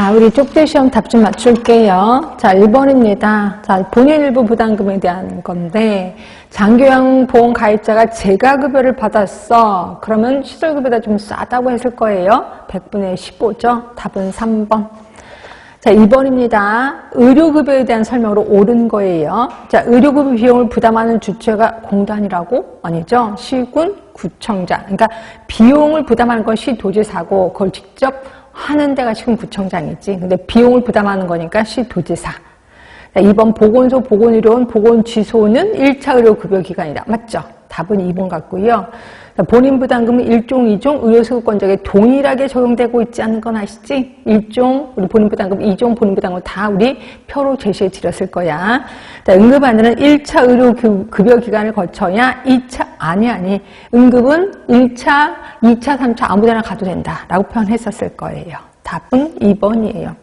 자, 우리 쪽지 시험 답 좀 맞출게요. 자, 1번입니다. 자, 본인 일부 부담금에 대한 건데, 장교양 보험 가입자가 재가급여를 받았어. 그러면 시설급여보다 좀 싸다고 했을 거예요. 100분의 15죠. 답은 3번. 자, 2번입니다. 의료급여에 대한 설명으로 옳은 거예요. 자, 의료급여 비용을 부담하는 주체가 공단이라고? 아니죠. 시군, 구청장. 그러니까 비용을 부담하는 건 시도지사고, 그걸 직접 하는 데가 지금 구청장이지. 근데 비용을 부담하는 거니까 시 도지사. 자, 2번 보건소 보건의료원 보건지소는 1차 의료급여기관이다. 맞죠? 답은 2번 같고요. 자, 본인 부담금은 1종, 2종 의료소득권자에게 동일하게 적용되고 있지 않은 건 아시지? 1종 우리 본인 부담금, 2종 본인 부담금 다 우리 표로 제시해 드렸을 거야. 자, 응급안에는 1차 의료급여기관을 거쳐야 2차, 아니, 아니. 응급은 1차, 2차, 3차 아무 데나 가도 된다. 라고 표현했었을 거예요. 답은 2번이에요.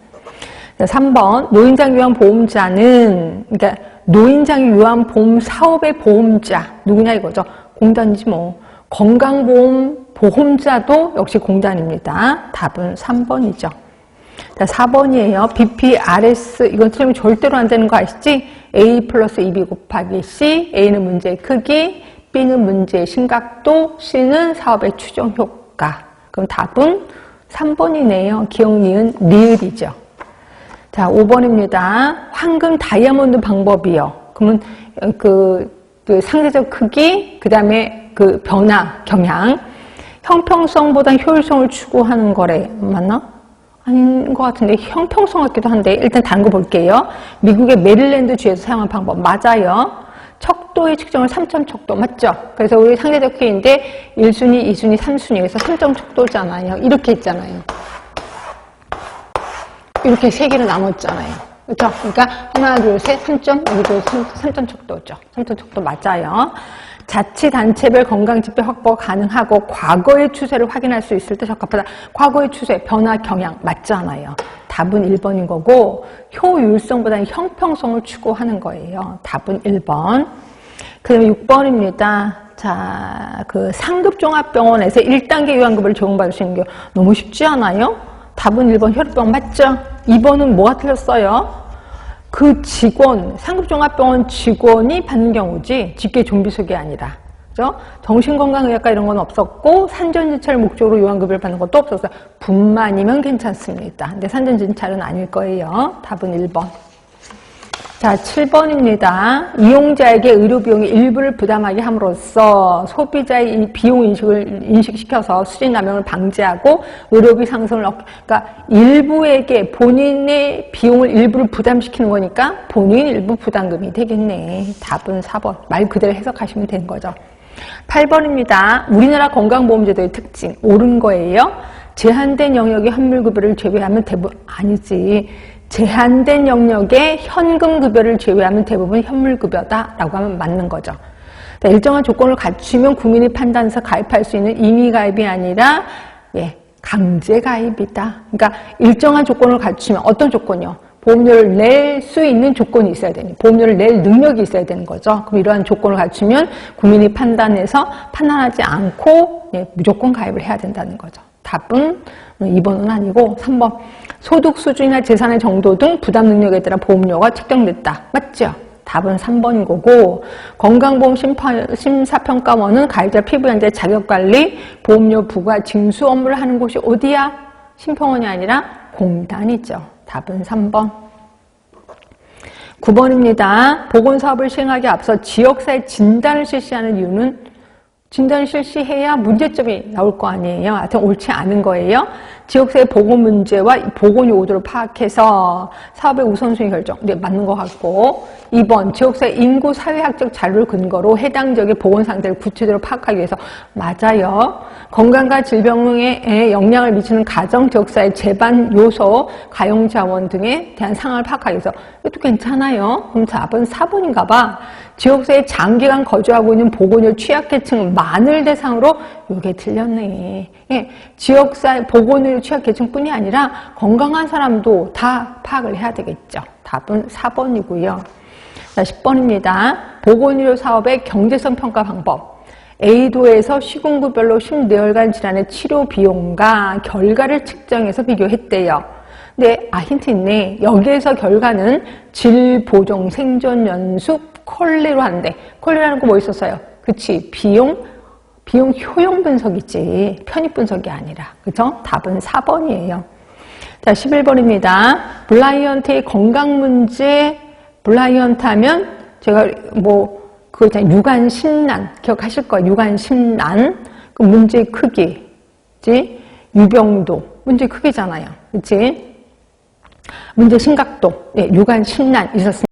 3번 노인장 유한 보험자는 그러니까 노인장 유한 보험 사업의 보험자 누구냐 이거죠. 공단이지 뭐. 건강보험 보험자도 역시 공단입니다. 답은 3번이죠. 자, 4번이에요. BPRS 이건 틀리면 절대로 안 되는 거 아시지? A 플러스 2B 곱하기 C A는 문제의 크기 B는 문제의 심각도 C는 사업의 추정 효과 그럼 답은 3번이네요. 기억, 니은, 리을이죠. 자, 5번입니다. 황금 다이아몬드 방법이요. 그러면 그, 그 상대적 크기, 그 다음에 그 변화, 경향, 형평성보다 효율성을 추구하는 거래. 맞나? 아닌 것 같은데 형평성 같기도 한데 일단 다른 거 볼게요. 미국의 메릴랜드 주에서 사용한 방법 맞아요. 척도의 측정을 3점 척도 맞죠? 그래서 우리 상대적 키인데 1순위, 2순위, 3순위 그래서 3점 척도잖아요. 이렇게 있잖아요. 이렇게 세 개로 나눴잖아요. 그렇죠? 그러니까 하나, 둘, 셋, 3점, 여기도 3, 점 척도죠. 3점 척도 맞아요. 자치단체별 건강지표 확보가 가능하고 과거의 추세를 확인할 수 있을 때 적합하다. 과거의 추세, 변화, 경향 맞잖아요. 답은 1번인 거고 효율성보다는 형평성을 추구하는 거예요. 답은 1번. 그다음에 6번입니다. 자, 그 상급종합병원에서 1단계 요양급을 제공받을 수 있는 게 너무 쉽지 않아요? 답은 1번 혈액병 맞죠? 2번은 뭐가 틀렸어요? 그 직원, 상급종합병원 직원이 받는 경우지 직계 좀비속이 아니라 그죠? 정신건강의학과 이런 건 없었고 산전진찰 목적으로 요양급여를 받는 것도 없었어요. 분만이면 괜찮습니다. 근데 산전진찰은 아닐 거예요. 답은 1번. 자, 7번입니다. 이용자에게 의료 비용의 일부를 부담하게 함으로써 소비자의 이 비용 인식을 인식시켜서 수진 남용을 방지하고 의료비 상승을 얻, 그러니까 일부에게 본인의 비용을 일부를 부담시키는 거니까 본인 일부 부담금이 되겠네. 답은 4번. 말 그대로 해석하시면 되는 거죠. 8번입니다. 우리나라 건강보험제도의 특징. 옳은 거예요. 제한된 영역의 환물급여를 제외하면 대부분 아니지. 제한된 영역의 현금 급여를 제외하면 대부분 현물 급여다라고 하면 맞는 거죠. 그러니까 일정한 조건을 갖추면 국민이 판단해서 가입할 수 있는 임의 가입이 아니라 예, 강제 가입이다. 그러니까 일정한 조건을 갖추면 어떤 조건이요? 보험료를 낼 수 있는 조건이 있어야 되니 보험료를 낼 능력이 있어야 되는 거죠. 그럼 이러한 조건을 갖추면 국민이 판단해서 판단하지 않고 예, 무조건 가입을 해야 된다는 거죠. 답은 2번은 아니고 3번 소득 수준이나 재산의 정도 등 부담 능력에 따라 보험료가 책정됐다. 맞죠? 답은 3번인 거고 건강보험 심사 평가원은 가입자 피부연자 자격관리 보험료 부과 징수 업무를 하는 곳이 어디야? 심평원이 아니라 공단이죠. 답은 3번. 9번입니다. 보건사업을 시행하기 앞서 지역사회 진단을 실시하는 이유는 진단을 실시해야 문제점이 나올 거 아니에요. 하여튼 옳지 않은 거예요. 지역사회 보건 문제와 보건 요구도를 파악해서 사업의 우선순위 결정. 네, 맞는 것 같고. 2번, 지역사회 인구 사회학적 자료를 근거로 해당 지역의 보건 상태를 구체적으로 파악하기 위해서 맞아요. 건강과 질병에 영향을 미치는 가정, 지역사회 재반 요소, 가용 자원 등에 대한 상황을 파악하기 위해서 이것도 괜찮아요. 그럼 답은 4번인가 봐. 지역사회에 장기간 거주하고 있는 보건료 취약계층만을 대상으로 이게 틀렸네. 예, 지역사회 보건의료 취약계층뿐이 아니라 건강한 사람도 다 파악을 해야 되겠죠. 답은 4번이고요. 자, 10번입니다. 보건의료 사업의 경제성 평가 방법. A도에서 시군구별로 14월간 질환의 치료 비용과 결과를 측정해서 비교했대요. 근데 아 힌트 있네. 여기에서 결과는 질, 보종, 생존, 연수, 콜레로 하는데 콜레라는 거 뭐 있었어요? 그치 비용 비용 효용 분석이지 편입 분석이 아니라 그죠? 답은 4번이에요. 자 11번입니다. 블라이언트의 건강 문제 블라이언트 하면 제가 뭐 그거 있잖아요. 유관 심란 기억하실 거예요. 유관 심란 그 문제 크기 그치? 유병도 문제 크기잖아요. 그치? 문제 심각도 예, 유관 심란 있었습니다.